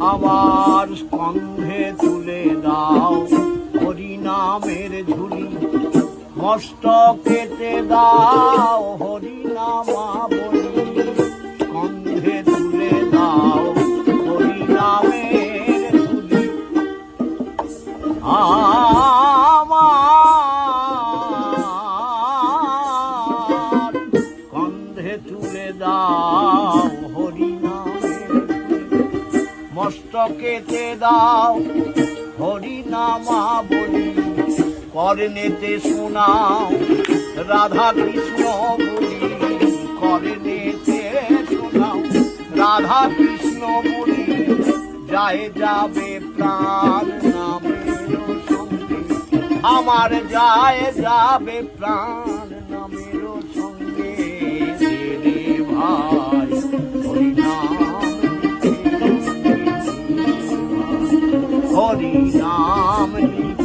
আমার স্কন্ধে তুলে দাও। হরিনামের ঝুলি মস্তকেতে দাও। হরিনামা বলি স্কন্ধে তুলে দাও। হরিনামের ঝুলি আমার কন্ধে তুলে দাও। মস্তকেতে দাও, হরিনামা বলি, কর্ণেতে শোনাও, রাধা কৃষ্ণ বলি, কর্ণেতে শোনাও, রাধা কৃষ্ণ বলি, যায় যাবে প্রাণ সঙ্গে, আমার যায় যাবে প্রাণ নামের Hari Ram